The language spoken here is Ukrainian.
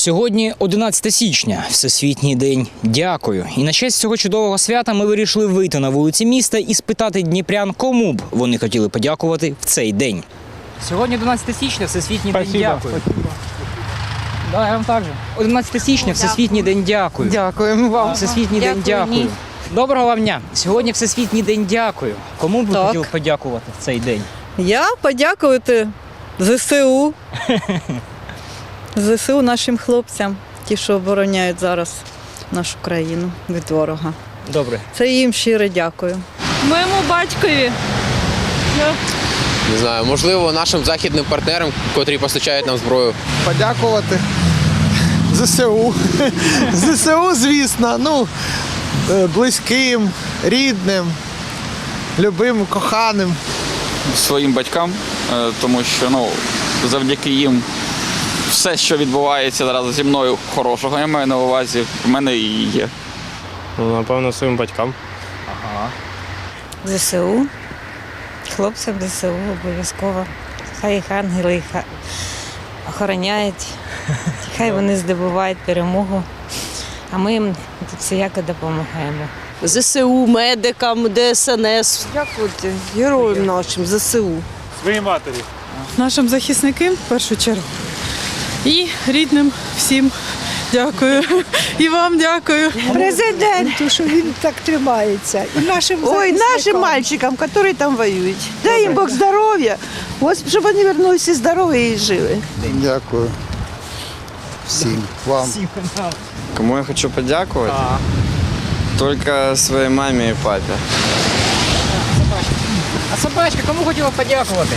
Сьогодні 11 січня, Всесвітній день. Дякую. І на честь цього чудового свята ми вирішили вийти на вулиці міста і спитати дніпрян, кому б вони хотіли подякувати в цей день. Сьогодні 11 січня, Всесвітній день. Дякую. Да, я вам так же. 11 січня, Всесвітній день. Дякую. Дякуємо вам. Всесвітній день. Дякую, Дякую. Доброго вам дня. Сьогодні Всесвітній день. Дякую. Кому б ви хотіли подякувати в цей день? Я подякувати ЗСУ. ЗСУ нашим хлопцям, ті, що обороняють зараз нашу країну від ворога. Добре. Це їм щиро дякую. Моєму батькові. Не знаю, можливо, нашим західним партнерам, котрі постачають нам зброю. подякувати ЗСУ. ЗСУ, звісно, ну, е, близьким, рідним, любим, коханим. своїм батькам, е, тому що ну, завдяки їм все, що відбувається зараз зі мною хорошого, я маю на увазі, в мене і є. Ну, напевно, своїм батькам. ЗСУ. Хлопцям ЗСУ обов'язково. Хай їх ангели їх охороняють. Хай вони здобувають перемогу. А ми їм тут всіяко допомагаємо. ЗСУ, медикам, ДСНС. Дякувати героям нашим ЗСУ. нашим захисникам в першу чергу. І рідним всім дякую. І вам дякую. Президенту, що він так тримається. І нашим Ой, нашим мальчикам, які там воюють. Дай їм Бог здоров'я, ось, щоб вони вернулися здорові і живі. Дякую. Всім вам. Кому я хочу подякувати? Тільки своїй мамі і папі. А собачка, кому хотіла подякувати?